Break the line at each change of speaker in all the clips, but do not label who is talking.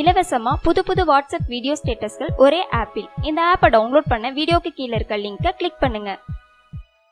இலவசமாக புது புது வாட்ஸ்அப் வீடியோ ஸ்டேட்டஸ்கள் ஒரே ஆப்பில் இந்த ஆப்பை டவுன்லோட் பண்ண வீடியோக்கு கீழே இருக்க லிங்கை கிளிக் பண்ணுங்க.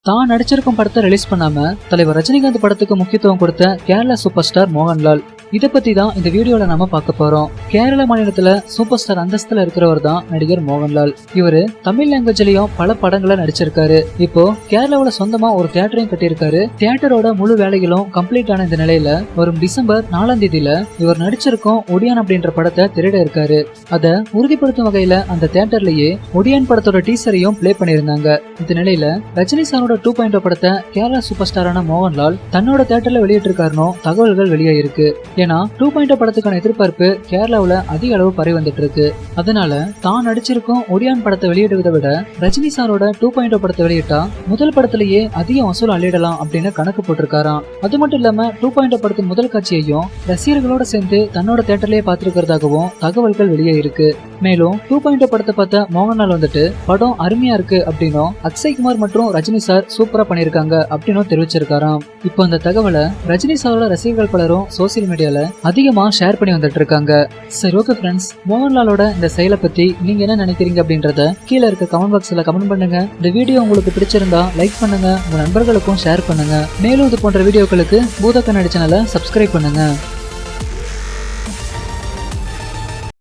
தான் நடிச்சிருக்கும் படத்தை ரிலீஸ் பண்ணாம தலைவர் ரஜினிகாந்த் படத்துக்கு முக்கியத்துவம் கொடுத்த கேரளா சூப்பர் ஸ்டார் மோகன்லால். இதை பத்தி தான் இந்த வீடியோல நாம பார்க்க போறோம். கேரள மாநிலத்துல சூப்பர் ஸ்டார் அந்தஸ்துல இருக்கிறவர் தான் நடிகர் மோகன்லால். இவரு தமிழ் லாங்குவேஜ்லயும் பல படங்களை நடிச்சிருக்காரு. இப்போ கேரளாவில சொந்தமா ஒரு தியேட்டரையும் கட்டியிருக்காரு. தியேட்டரோட முழு வேலைகளும் கம்ப்ளீட் ஆன இந்த நிலையில வரும் டிசம்பர் நாலாம் தேதியில இவர் நடிச்சிருக்கும் ஒடியான் அப்படின்ற படத்தை திரையிட இருக்காரு. அதை உறுதிப்படுத்தும் வகையில அந்த தியேட்டர்லயே ஒடியான் படத்தோட டீசரையும் ப்ளே பண்ணியிருந்தாங்க. இந்த நிலையில ரஜினி சாரோட டூ பாயிண்ட் படத்தை கேரளா சூப்பர் ஸ்டாரான மோகன்லால் தன்னோட தியேட்டர்ல வெளியிட்டிருக்காருன்னு தகவல்கள் வெளியாயிருக்கு. ஏன்னா டூ பாயிண்ட் oh படத்துக்கான எதிர்பார்ப்பு கேரளாவில் அதிக அளவு பரவி வந்துட்டு இருக்கு அதனால தான் நடிச்சிருக்கும் ஒடியான் படத்தை வெளியிடுவதை விட ரஜினி சாரோட டூ பாயிண்ட் oh படத்தை வெளியிட்டா முதல் படத்திலேயே அதிக வசூல் அள்ளிடலாம் அப்படின்னு கணக்கு போட்டிருக்காராம். அது மட்டும் இல்லாம டூ பாயிண்ட் oh படத்தின் முதல் காட்சியையும் ரசிகர்களோட சேர்ந்து தன்னோட தேட்டர்லயே பார்த்திருக்கிறதாகவும் தகவல்கள் வெளியே இருக்கு. மேலும் டூ பாயிண்ட் படத்தை பார்த்த மோகன்லால் வந்துட்டு படம் அருமையா இருக்கு அப்படின்னும் அக்ஷய் குமார் மற்றும் ரஜினி சார் சூப்பரா பண்ணியிருக்காங்க அப்படின்னும் தெரிவிச்சிருக்காராம். இப்போ அந்த தகவலை ரஜினி சாரோட ரசிகர்கள் பலரும் சோசியல் மீடியால அதிகமா ஷேர் பண்ணி வந்துட்டு இருக்காங்க சரி ஓகே ஃப்ரெண்ட்ஸ் மோகன்லாலோட இந்த செயலை பத்தி நீங்க என்ன நினைக்கிறீங்க அப்படின்றத கீழே இருக்க கமெண்ட் பாக்ஸ்ல கமெண்ட் பண்ணுங்க. இந்த வீடியோ உங்களுக்கு பிடிச்சிருந்தா லைக் பண்ணுங்க உங்க நண்பர்களுக்கும் ஷேர் பண்ணுங்க. மேலும் இது போன்ற வீடியோக்களுக்கு பூத கண்ணாடி சேனலை சப்ஸ்கிரைப் பண்ணுங்க.